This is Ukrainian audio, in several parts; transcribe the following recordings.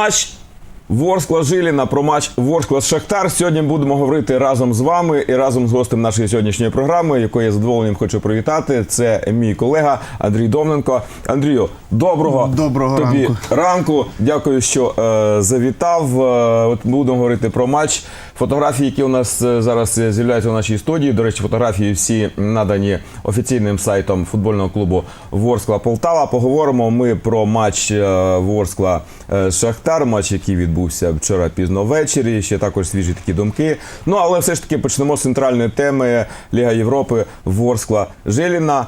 матч Ворскла Жиліна про матч Ворскла Шахтар. Сьогодні будемо говорити разом з вами і разом з гостем нашої сьогоднішньої програми, якої я задоволенням хочу привітати. Це мій колега Андрій Домненко. Андрію, доброго Доброго тобі ранку. ранку. Дякую, що е, завітав. Е, от будемо говорити про матч. Фотографії, які у нас е, зараз е, з'являються у нашій студії. До речі, фотографії всі надані офіційним сайтом футбольного клубу Ворскла Полтава. Поговоримо ми про матч Ворскла Шахтар, матч, який відбувся вчора пізно ввечері. Ще також свіжі такі думки. Ну але все ж таки почнемо з центральної теми Ліга Європи Ворскла Жиліна. Е,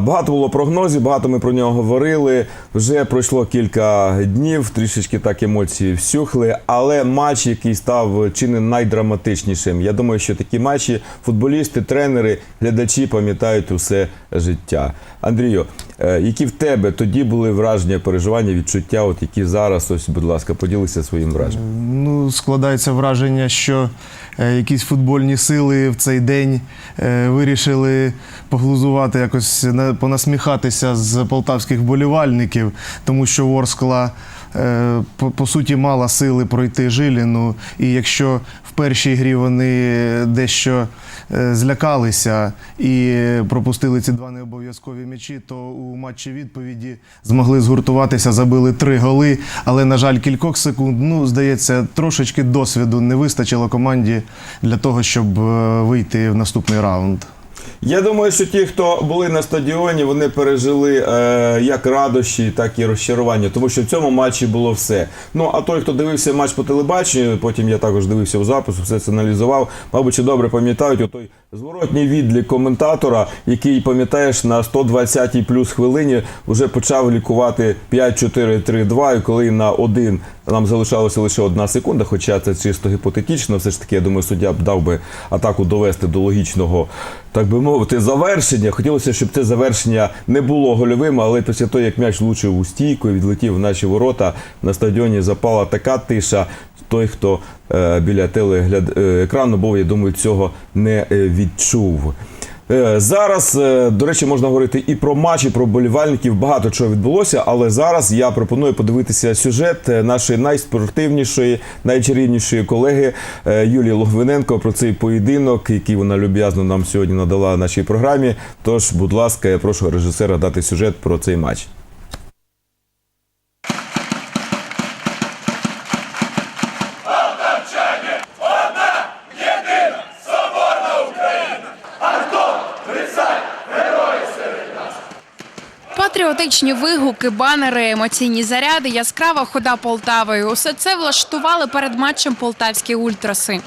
Багато було прогнозів, багато ми про нього говорили. Вже пройшло кілька днів, трішечки так емоції всюхли. Але матч, який став чи не найдраматичнішим. Я думаю, що такі матчі футболісти, тренери, глядачі пам'ятають усе життя. Андрію, які в тебе тоді були враження, переживання, відчуття, от які зараз, ось, будь ласка, поділися своїм враженням. Ну, складається враження, що е, якісь футбольні сили в цей день е, вирішили поглузувати, якось понасміхатися з полтавських болівальників, тому що Ворскла. Е, По, по суті, мала сили пройти Жиліну, і якщо в першій грі вони дещо е, злякалися і пропустили ці два необов'язкові м'ячі, то у матчі відповіді змогли згуртуватися, забили три голи. Але, на жаль, кількох секунд, ну, здається, трошечки досвіду не вистачило команді для того, щоб е, вийти в наступний раунд. Я думаю, що ті, хто були на стадіоні, вони пережили е, як радощі, так і розчарування, тому що в цьому матчі було все. Ну а той, хто дивився матч по телебаченню, потім я також дивився в запису, все це аналізував. Мабуть, чи добре пам'ятають отой зворотній відлік коментатора, який пам'ятаєш на 120-й плюс хвилині вже почав лікувати 5-4-3-2, і коли на один нам залишалося лише одна секунда, хоча це чисто гіпотетично, все ж таки, я думаю, суддя б дав би атаку довести до логічного, так би мовити, завершення. Хотілося, щоб це завершення не було гольовим, але після того, як м'яч влучив у стійку і відлетів в наші ворота, на стадіоні запала така тиша. Той, хто е, біля телеекрану був, я думаю, цього не е, відчув. Е, Зараз, е, до речі, можна говорити і про матч, і про болівальників. Багато чого відбулося, але зараз я пропоную подивитися сюжет е, нашої найспортивнішої, найчарівнішої колеги Юлії Логвиненко про цей поєдинок, який вона люб'язно нам сьогодні надала нашій програмі. Тож, будь ласка, я прошу режисера дати сюжет про цей матч. Патріотичні вигуки, банери, емоційні заряди, яскрава хода Полтавою. Усе це влаштували перед матчем полтавські ультраси.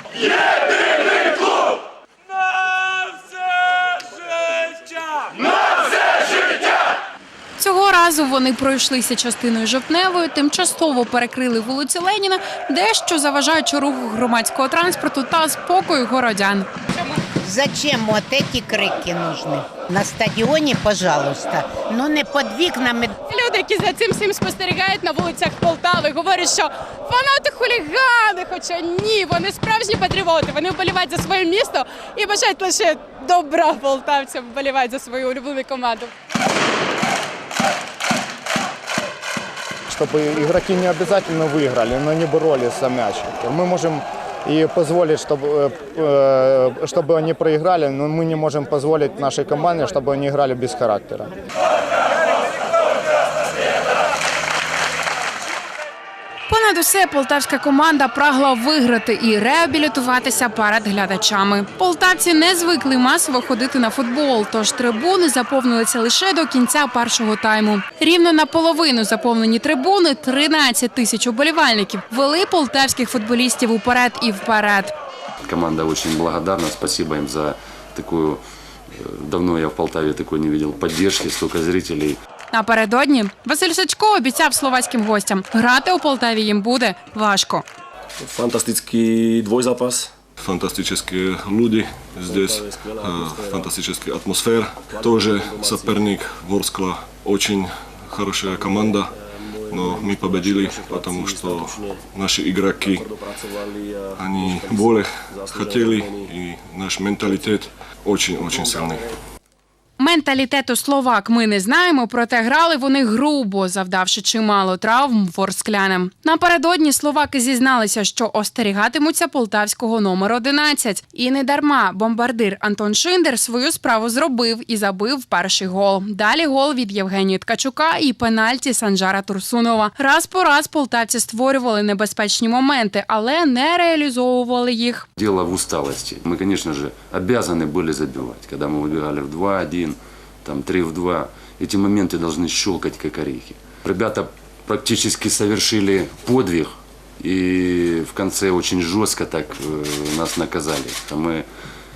Цього разу вони пройшлися частиною жовтневою, тимчасово перекрили вулицю Леніна, дещо заважаючи руху громадського транспорту та спокою городян. Зачем вот эти крики нужны? На стадіоні, пожалуйста, ну не під вікнами. Люди, які за цим всім спостерігають на вулицях Полтави, говорять, що фанати хулігани, хоча ні, вони справжні патріоти. Вони вболівають за своє місто і бажають лише добра полтавцям, вболівають за свою улюблену команду. чтобы игроки не обязательно выиграли, но не боролись за мяч. Мы можем и позволить, чтобы, э, чтобы они проиграли, но мы не можем позволить нашей команде, чтобы они играли без характера. Понад усе полтавська команда прагла виграти і реабілітуватися перед глядачами. Полтавці не звикли масово ходити на футбол, тож трибуни заповнилися лише до кінця першого тайму. Рівно наполовину заповнені трибуни 13 тисяч уболівальників вели полтавських футболістів уперед і вперед. Команда очень благодарна. Спасибо им за такую... э, Давно я в Полтаве такой не видел поддержки, столько зрителей. Напередодні Василь Сачко обіцяв словацьким гостям, грати у Полтаві їм буде важко. Фантастический двойзапас. фантастические люди здесь, э, фантастическая атмосфера. Тоже соперник Ворскла, очень хорошая команда, но мы победили, потому что наши игроки, они более хотели, и наш менталитет очень-очень сильный. Менталітету словак ми не знаємо, проте грали вони грубо, завдавши чимало травм ворсклянам. Напередодні словаки зізналися, що остерігатимуться полтавського номер 11. І не дарма бомбардир Антон Шиндер свою справу зробив і забив перший гол. Далі гол від Євгенія Ткачука і пенальті Санжара Турсунова. Раз по раз полтавці створювали небезпечні моменти, але не реалізовували їх. Дело в усталости. Мы, конечно же, обязаны были забивать. Когда мы выбегали в 2-1, там 3 в 2, эти моменты должны щелкать как орехи. Ребята практически совершили подвиг и в конце очень жестко так э, нас наказали. А Мы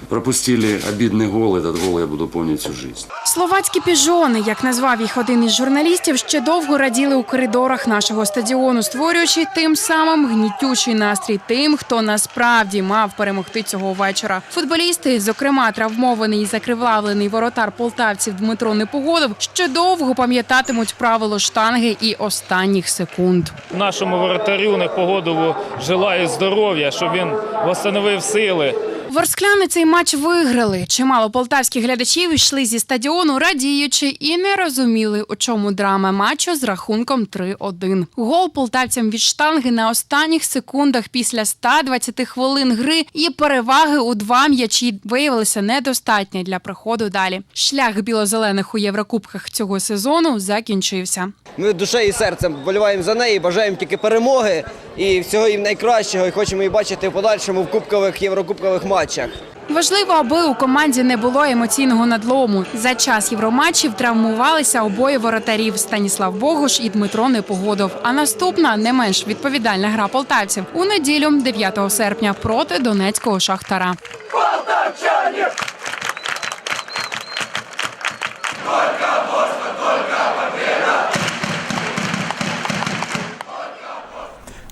пропустили обидный гол, этот гол я буду помнить всю жизнь. Словацькі піжони, як назвав їх один із журналістів, ще довго раділи у коридорах нашого стадіону, створюючи тим самим гнітючий настрій тим, хто насправді мав перемогти цього вечора. Футболісти, зокрема травмований і закривавлений воротар полтавців Дмитро Непогодов, ще довго пам'ятатимуть правило штанги і останніх секунд. Нашому воротарю Непогодову желаю здоров'я, щоб він восстановив сили. Ворскляни цей матч виграли. Чимало полтавських глядачів йшли зі стадіону, радіючи і не розуміли, у чому драма матчу з рахунком 3-1. Гол полтавцям від штанги на останніх секундах після 120 хвилин гри і переваги у два м'ячі виявилися недостатні для проходу далі. Шлях білозелених у Єврокубках цього сезону закінчився. Ми душею і серцем вболіваємо за неї, бажаємо тільки перемоги і всього їм найкращого. І хочемо її бачити в подальшому в кубкових єврокубкових матчах. Важливо, аби у команді не було емоційного надлому. За час євроматчів травмувалися обоє воротарів Станіслав Богуш і Дмитро Непогодов. А наступна не менш відповідальна гра полтавців у неділю, 9 серпня, проти донецького шахтара.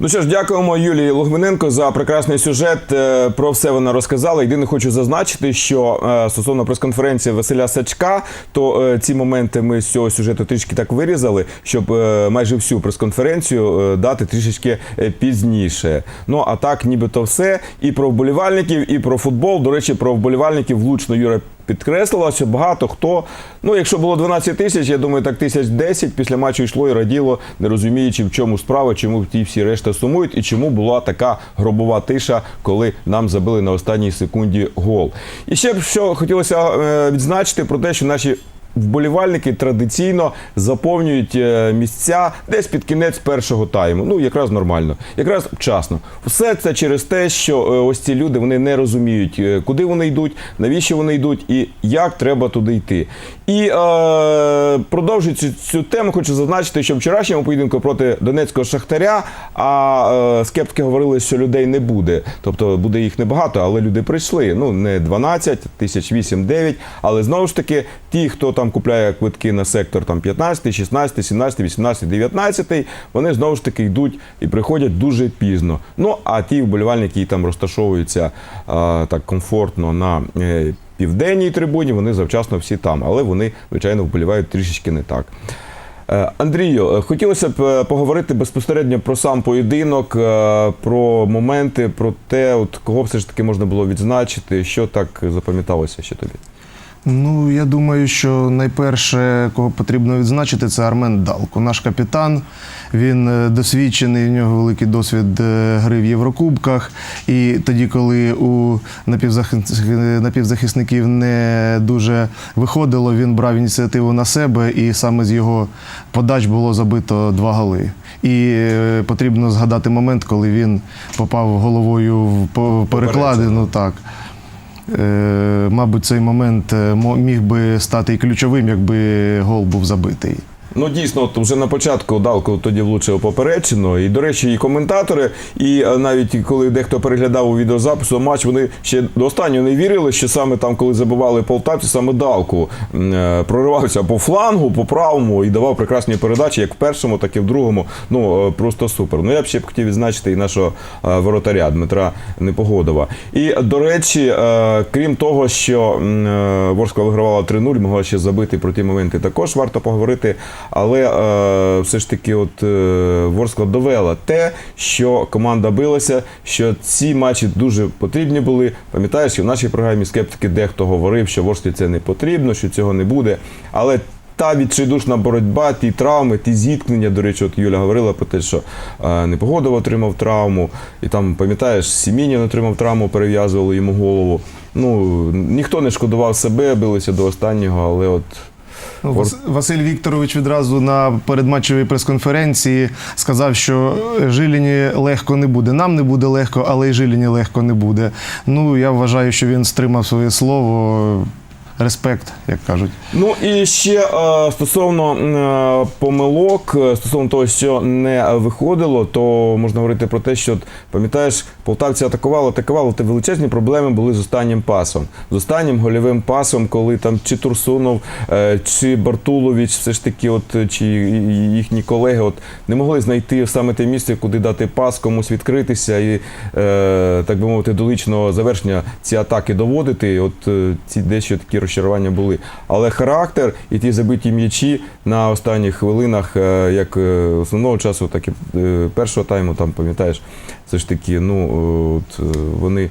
Ну що ж, дякуємо Юлії Логвиненко за прекрасний сюжет. Е, Про все вона розказала. Єдине хочу зазначити, що е, стосовно прес-конференції Василя Сачка, то е, ці моменти ми з цього сюжету трішки так вирізали, щоб майже всю прес-конференцію дати трішечки пізніше. Ну а так, нібито все. І про вболівальників, і про футбол. До речі, про вболівальників влучно Юра підкреслила, що багато хто. Ну, якщо було 12 тисяч, я думаю, так тисяч 10 після матчу йшло і раділо, не розуміючи, в чому справа, чому ті всі решта сумують, і чому була така гробова тиша, коли нам забили на останній секунді гол. І ще б що хотілося е, відзначити про те, що наші. Вболівальники традиційно заповнюють е, місця десь під кінець першого тайму. Ну, якраз нормально, якраз вчасно. Все це через те, що е, ось ці люди вони не розуміють, е, куди вони йдуть, навіщо вони йдуть і як треба туди йти. І е, продовжуючи цю тему, хочу зазначити, що вчорашньому поєдинку проти Донецького шахтаря, а е, скептики говорили, що людей не буде. Тобто буде їх небагато, але люди прийшли. Ну не 12, тисяч 8-9, але знову ж таки, ті, хто там купляє квитки на сектор там 15, 16, 17, 18, 19, вони знову ж таки йдуть і приходять дуже пізно. Ну а ті вболівальники, які там розташовуються а, так комфортно на е, південній трибуні, вони завчасно всі там, але вони, звичайно, вболівають трішечки не так. Е, Андрію, е, хотілося б поговорити безпосередньо про сам поєдинок, про моменти, про те, от кого все ж таки можна було відзначити, що так запам'яталося ще тобі. Ну, я думаю, що найперше, кого потрібно відзначити, це Армен Далко, наш капітан. Він е, досвідчений, в нього великий досвід е, гри в Єврокубках. І тоді, коли у напівзахисників не дуже виходило, він брав ініціативу на себе, і саме з його подач було забито два голи. І е, потрібно згадати момент, коли він попав головою в перекладину. Так. Е, Мабуть, цей момент е, міг би стати і ключовим, якби гол був забитий. Ну дійсно, от вже на початку Далко тоді влучив поперечину. І, до речі, і коментатори, і е, навіть коли дехто переглядав у відеозапису матч, вони ще до останнього не вірили, що саме там, коли забивали полтавці, саме Далку е, проривався по флангу, по правому і давав прекрасні передачі, як в першому, так і в другому. Ну е, просто супер. Ну я б ще б хотів відзначити і нашого воротаря Дмитра Непогодова. І до речі, крім того, що Ворскла вигравала 3-0, могла ще забити про ті моменти. Також варто поговорити. Але е, все ж таки, от е, Ворскла довела те, що команда билася, що ці матчі дуже потрібні були. Пам'ятаєш, що в нашій програмі скептики дехто говорив, що Ворсклі це не потрібно, що цього не буде. Але та відчайдушна боротьба, ті травми, ті зіткнення. До речі, от Юля говорила про те, що е, Непогодов отримав травму, і там, пам'ятаєш, Сімінін отримав травму, перев'язували йому голову. Ну, ніхто не шкодував себе, билися до останнього, але от Вас- Василь Вікторович відразу на передматчевій прес-конференції сказав, що Жиліні легко не буде. Нам не буде легко, але й Жиліні легко не буде. Ну, я вважаю, що він стримав своє слово. Респект, як кажуть. Ну і ще е, стосовно е, помилок, е, стосовно того, що не виходило, то можна говорити про те, що пам'ятаєш, полтавці атакували, атакували, та величезні проблеми були з останнім пасом. З останнім гольовим пасом, коли там чи Турсунов, е, чи Бартулович, все ж таки, от чи їхні колеги, от не могли знайти саме те місце, куди дати пас, комусь відкритися і е, так би мовити, до личного завершення ці атаки доводити. От е, ці дещо такі розчарування були. Але характер і ті забиті м'ячі на останніх хвилинах, як основного часу, так і першого тайму, там пам'ятаєш, все ж таки, ну от е, вони.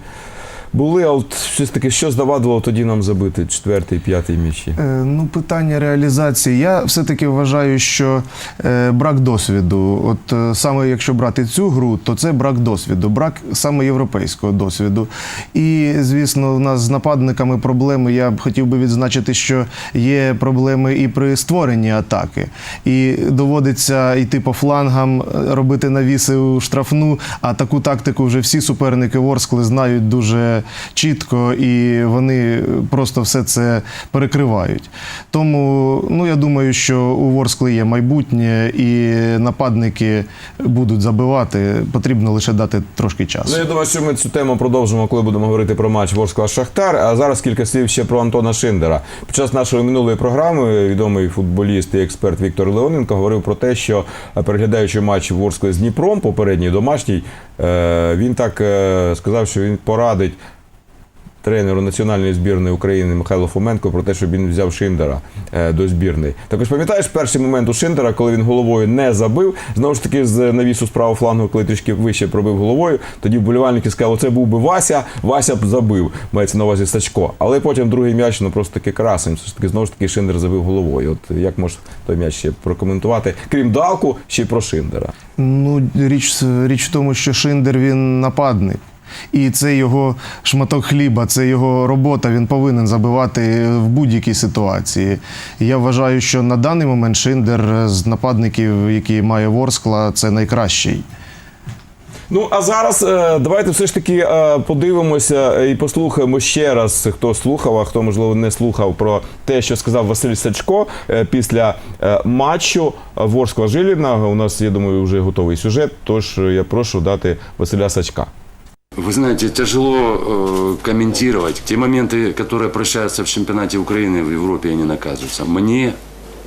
Були, а от щось таке, що здавадувало тоді нам забити четвертий, п'ятий м'ячі. Е, Ну, питання реалізації. Я все-таки вважаю, що е, брак досвіду. От е, саме якщо брати цю гру, то це брак досвіду, брак саме європейського досвіду. І, звісно, в нас з нападниками проблеми. Я б хотів би відзначити, що є проблеми і при створенні атаки. І доводиться йти по флангам, е, робити навіси у штрафну. А таку тактику вже всі суперники Ворскли знають дуже чітко, і вони просто все це перекривають. Тому ну я думаю, що у Ворскли є майбутнє, і нападники будуть забивати. Потрібно лише дати трошки часу. Ну, я думаю, що ми цю тему продовжимо, коли будемо говорити про матч Ворскла Шахтар. А зараз кілька слів ще про Антона Шиндера. Під час нашої минулої програми відомий футболіст і експерт Віктор Леоненко говорив про те, що е, переглядаючи матч Ворскли з Дніпром, попередній домашній, е, він так е, сказав, що він порадить. Тренеру національної збірної України Михайло Фоменко про те, щоб він взяв Шиндера е, до збірної. Також пам'ятаєш перший момент у Шиндера, коли він головою не забив, знову ж таки з навісу з правого флангу, коли трішки вище пробив головою, тоді вболівальники сказали, це був би Вася, Вася б забив, мається на увазі Сачко. Але потім другий м'яч, ну просто таки красень. Знову ж таки, Шиндер забив головою. От як можеш той м'яч ще прокоментувати, крім Далку, ще й про Шиндера. Ну, річ, річ в тому, що Шиндер він нападник. І це його шматок хліба, це його робота. Він повинен забивати в будь-якій ситуації. Я вважаю, що на даний момент Шиндер з нападників, які має Ворскла, це найкращий. Ну а зараз е, давайте все ж таки е, подивимося і послухаємо ще раз, хто слухав, а хто можливо не слухав про те, що сказав Василь Сачко е, після матчу Ворскла Жиліна. У нас, я думаю, вже готовий сюжет. Тож я прошу дати Василя Сачка. Вы знаете, тяжело э, комментировать. Те моменты, которые прощаются в чемпионате Украины, в Европе они наказываются. Мне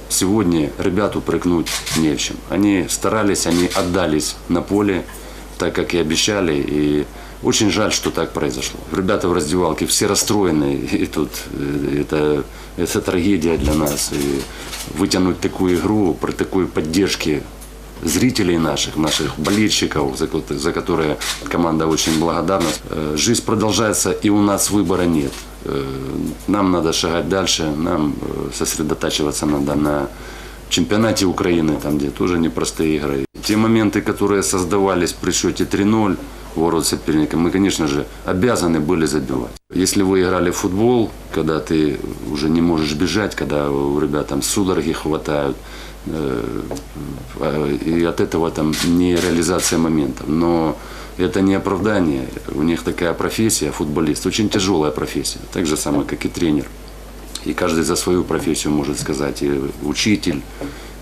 сегодня ребят упрекнуть не в чем. Они старались, они отдались на поле, так как и обещали. И очень жаль, что так произошло. Ребята в раздевалке все расстроены. И тут э, это, это трагедия для нас. И вытянуть такую игру при такой поддержке зрителей наших, наших болельщиков, за, за которые команда очень благодарна. Э, Жизнь продолжается, и у нас выбора нет. Э, Нам надо шагать дальше, нам э, сосредотачиваться надо на чемпионате Украины, там где тоже непростые игры. Те моменты, которые создавались при счете 3-0 у ворот соперника, мы, конечно же, обязаны были забивать. Если вы играли в футбол, когда ты уже не можешь бежать, когда у ребят там судороги хватают, и от этого там не реализация моментов. Но это не оправдание. У них такая профессия, футболист, очень тяжелая профессия. Так же самое, как и тренер. И каждый за свою профессию может сказать. И учитель,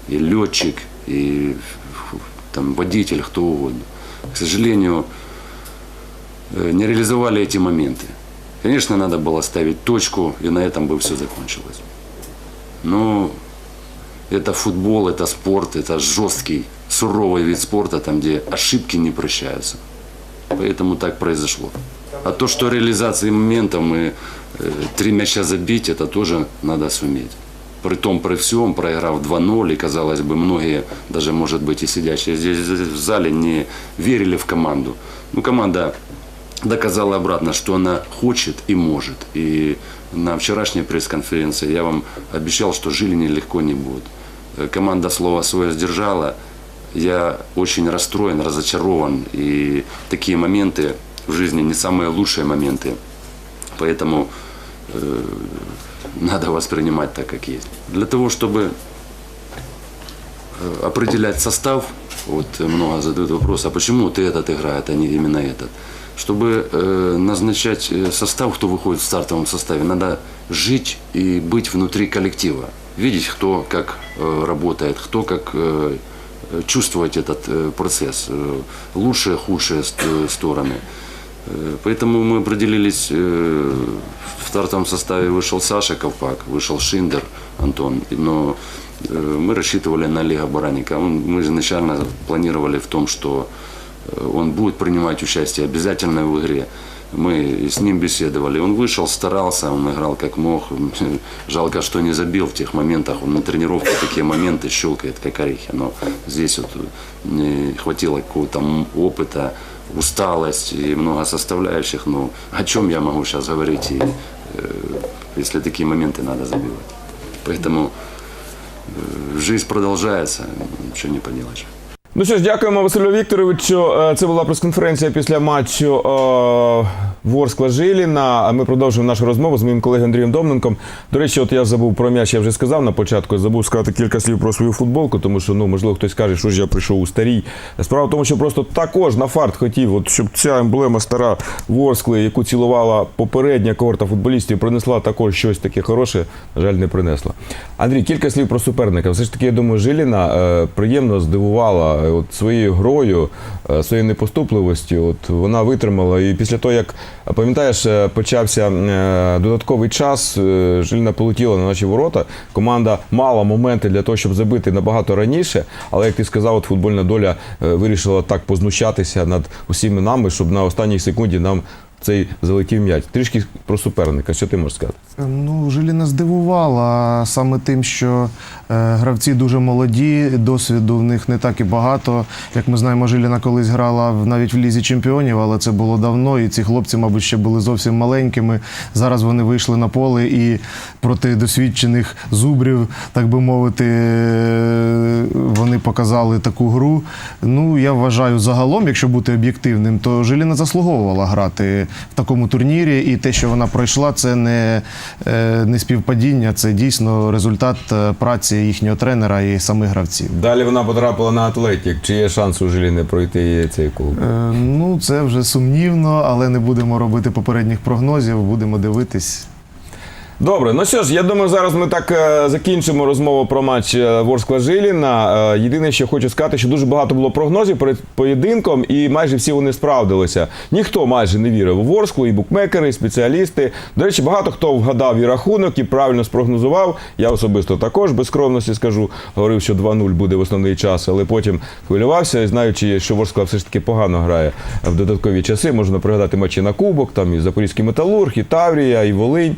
и летчик, и там, водитель, кто угодно. К сожалению, э, не реализовали эти моменты. Конечно, надо было ставить точку, и на этом бы все закончилось. Но это футбол, это спорт, это жесткий, суровый вид спорта, там, где ошибки не прощаются. Поэтому так произошло. А то, что реализации моментов мы э, три мяча забить, это тоже надо суметь. при том, при всем, проиграв 2-0, и, казалось бы, многие, даже, может быть, и сидящие здесь в зале, не верили в команду. Ну, команда доказала обратно, что она хочет и может. И на вчерашней пресс-конференции я вам обещал, что Жилине легко не будет. Э, Команда слово свое сдержала. Я очень расстроен, разочарован. И такие моменты в жизни не самые лучшие моменты. Поэтому э, надо воспринимать так, как есть. Для того, чтобы э, определять состав, вот э, много задают вопрос, а почему ты этот играет, а не именно этот? Чтобы э, назначать э, состав, кто выходит в стартовом составе, надо жить и быть внутри коллектива. Видеть, кто как э, работает, кто как э, чувствовать этот э, процесс, э, лучшие, худшие э, стороны. Э, Поэтому мы определились, э, в стартовом составе вышел Саша Ковпак, вышел Шиндер Антон, но э, мы рассчитывали на Олега Бараника. Он, мы изначально планировали в том, что он будет принимать участие обязательно в игре. Мы с ним беседовали. Он вышел, старался, он играл как мог. Жалко, что не забил в тех моментах. Он на тренировке такие моменты щелкает, как орехи. Но здесь вот не хватило какого-то опыта, усталость и много составляющих. Ну, о чем я могу сейчас говорить, и, э, если такие моменты надо забивать. Поэтому э, жизнь продолжается, ничего не поделаешь. Ну що ж, дякуємо Василю Вікторовичу. Е, Це була прес-конференція після матчу е, Ворскла Жиліна. Ми продовжуємо нашу розмову з моїм колегою Андрієм Домненком. До речі, от я забув про м'яч, я вже сказав на початку. Забув сказати кілька слів про свою футболку, тому що ну можливо хтось каже, що ж я прийшов у старій. Справа в тому, що просто також на фарт хотів, от щоб ця емблема стара Ворскли, яку цілувала попередня когорта футболістів, принесла також щось таке хороше. На жаль, не принесла. Андрій, кілька слів про суперника. Все ж таки, я думаю, Жиліна е, приємно здивувала от своєю грою, е, своєю непоступливостю. От вона витримала. І після того, як е, пам'ятаєш, е, почався е, додатковий час, жильна полетіла на наші ворота. Команда мала моменти для того, щоб забити набагато раніше. Але як ти сказав, от футбольна доля е, вирішила так познущатися над усіми нами, щоб на останній секунді нам цей залетів м'яч. Трішки про суперника. Що ти можеш сказати? Ну, Жиліна здивувала саме тим, що е, гравці дуже молоді, досвіду в них не так і багато. Як ми знаємо, Жиліна колись грала навіть в лізі чемпіонів, але це було давно. І ці хлопці, мабуть, ще були зовсім маленькими. Зараз вони вийшли на поле і проти досвідчених зубрів, так би мовити, е, вони показали таку гру. Ну, я вважаю, загалом, якщо бути об'єктивним, то Жиліна заслуговувала грати в такому турнірі, і те, що вона пройшла, це не, е, не співпадіння, це дійсно результат е, праці їхнього тренера і самих гравців. Далі вона потрапила на Атлетік. Чи є шанс у Жиліни пройти цей клуб? Е, Ну, це вже сумнівно, але не будемо робити попередніх прогнозів, будемо дивитись. Добре, ну що ж, я думаю, зараз ми так е, закінчимо розмову про матч е, Ворскла Жиліна. Е, єдине, що хочу сказати, що дуже багато було прогнозів перед поєдинком, і майже всі вони справдилися. Ніхто майже не вірив у Ворсклу, і букмекери, і спеціалісти. До речі, багато хто вгадав і рахунок, і правильно спрогнозував. Я особисто також без скромності скажу, говорив, що 2-0 буде в основний час, але потім хвилювався, знаючи, що Ворскла все ж таки погано грає в додаткові часи. Можна пригадати матчі на Кубок, там і Запорізький Металург, і Таврія, і Волинь.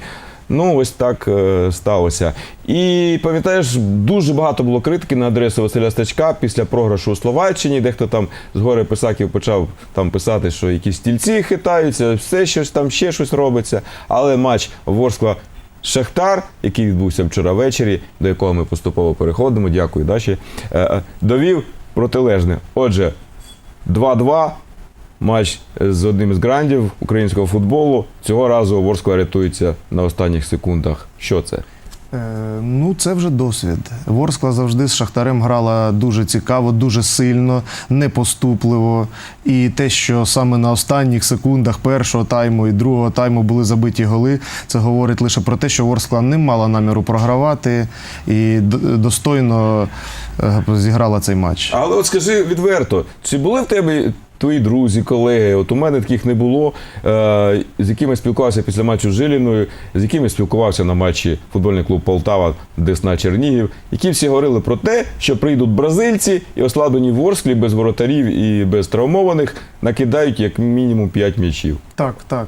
Ну, ось так е, сталося. І пам'ятаєш, дуже багато було критики на адресу Василя Стачка після програшу у Словаччині. Дехто там з гори писаків почав там писати, що якісь стільці хитаються, все щось там ще щось робиться. Але матч Ворскла. Шахтар, який відбувся вчора ввечері, до якого ми поступово переходимо, дякую, Даші, е, е, довів протилежне. Отже, 2-2, матч з одним з грандів українського футболу. Цього разу Ворскла рятується на останніх секундах. Що це? Е, Ну, це вже досвід. Ворскла завжди з Шахтарем грала дуже цікаво, дуже сильно, непоступливо. І те, що саме на останніх секундах першого тайму і другого тайму були забиті голи, це говорить лише про те, що Ворскла не мала наміру програвати і достойно е, зіграла цей матч. Але от скажи відверто, чи були в тебе твої друзі, колеги? От у мене таких не було, е, з якими спілкувався після матчу з Жиліною, з якими спілкувався на матчі футбольний клуб Полтава, Десна Чернігів, які всі говорили про те, що прийдуть бразильці і ослаблені Ворсклі без воротарів і без травмованих накидають як мінімум 5 м'ячів. Так, так.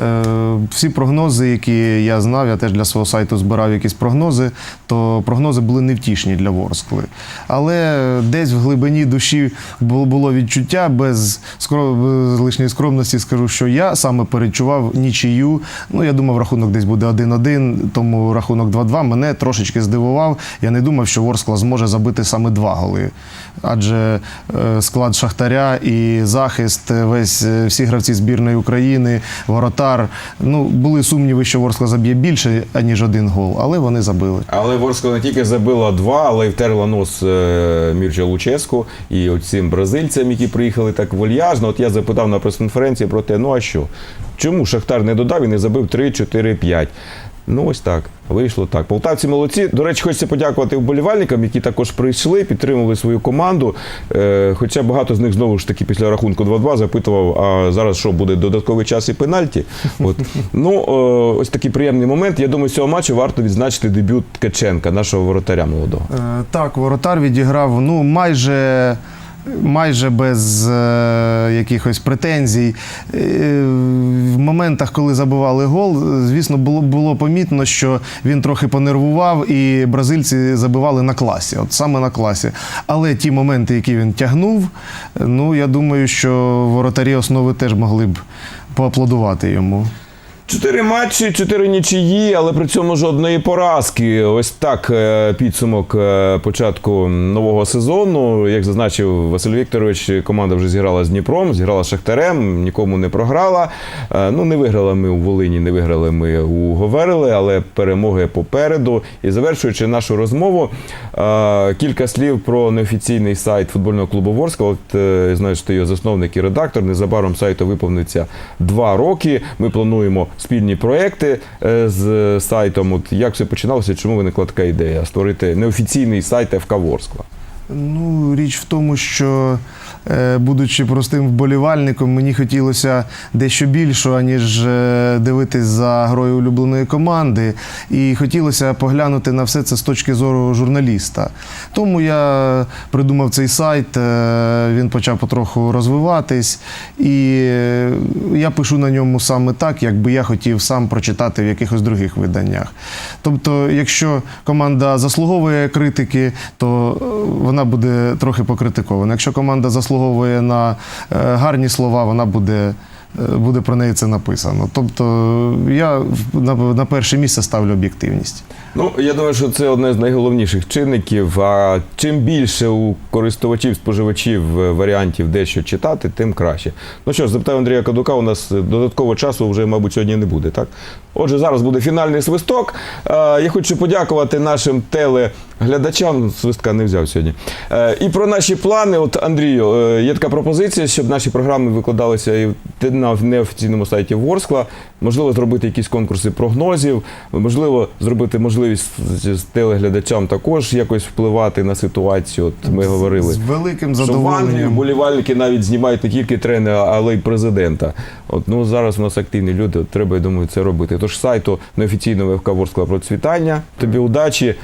Е, Всі прогнози, які я знав, я теж для свого сайту збирав якісь прогнози, то прогнози були невтішні для Ворскли. Але десь в глибині душі було відчуття без, лишньої скромності, скажу, що я саме перечував нічию. Ну, я думав, рахунок десь буде 1-1, тому рахунок 2-2 мене трошечки здивував. Я не думав, що Ворскла зможе забити саме два голи. Адже е, склад Шахтаря і захист, е, весь всі гравці збірної України, воротар. Ну, були сумніви, що Ворскла заб'є більше, аніж один гол, але вони забили. Але Ворскла не тільки забила два, але й втерла нос е, Мірча Луческу і цим бразильцям, які приїхали так вольяжно. От я запитав на прес-конференції про те, ну а що? Чому Шахтар не додав і не забив 3, 4, 5? Ну ось так. Вийшло так. Полтавці молодці. До речі, хочеться подякувати вболівальникам, які також прийшли, підтримували свою команду. Е, хоча багато з них знову ж таки після рахунку 2-2 запитував, а зараз що буде додатковий час і пенальті. От. Ну, е, ось такий приємний момент. Я думаю, з цього матчу варто відзначити дебют Ткаченка, нашого воротаря молодого. Е, Так, воротар відіграв ну, майже. Майже без е, якихось претензій. Е, в моментах, коли забивали гол, звісно, було, було помітно, що він трохи понервував, і бразильці забивали на класі, от саме на класі. Але ті моменти, які він тягнув, ну я думаю, що воротарі основи теж могли б поаплодувати йому. Чотири матчі, чотири нічиї, але при цьому жодної поразки. Ось так е, підсумок е, початку нового сезону. Як зазначив Василь Вікторович, команда вже зіграла з Дніпром, зіграла з Шахтарем, нікому не програла. Е, Ну, не виграли ми у Волині, не виграли ми у Говерли, але перемоги попереду. І завершуючи нашу розмову, кілька слів про неофіційний сайт футбольного клубу Ворська. От що ти його засновник і редактор. Незабаром сайту виповниться два роки. Ми плануємо спільні проекти е, з сайтом. От як все починалося? Чому виникла така ідея створити неофіційний сайт ФК Ворскла? Ну, річ в тому, що, будучи простим вболівальником, мені хотілося дещо більшого, аніж е, дивитись за грою улюбленої команди. І хотілося поглянути на все це з точки зору журналіста. Тому я придумав цей сайт, е, він почав потроху розвиватись, і е, я пишу на ньому саме так, як би я хотів сам прочитати в якихось других виданнях. Тобто, якщо команда заслуговує критики, то е, вона буде трохи покритикована. Якщо команда заслуговує на е, гарні слова, вона буде. е, Буде про неї це написано. Тобто я на перше місце ставлю об'єктивність. Ну, я думаю, що це одне з найголовніших чинників. А чим більше у користувачів, споживачів е, варіантів дещо читати, тим краще. Ну що ж, запитаю Андрія Кадука, у нас е, додаткового часу вже, мабуть, сьогодні не буде, так? Отже, зараз буде фінальний свисток. Е, Я хочу подякувати нашим телеглядачам. Свистка не взяв сьогодні. І про наші плани. От, Андрію, є така пропозиція, щоб наші програми викладалися і на неофіційному сайті Ворскла. Можливо, зробити якісь конкурси прогнозів, можливо, зробити можливість з- телеглядачам також якось впливати на ситуацію. От ми говорили. З великим задоволенням. болівальники навіть знімають не тільки тренера, але й президента. От ну зараз у нас активні люди. От треба, я думаю, це робити. Тож сайту неофіційного ВК Ворскла процвітання. Тобі удачі.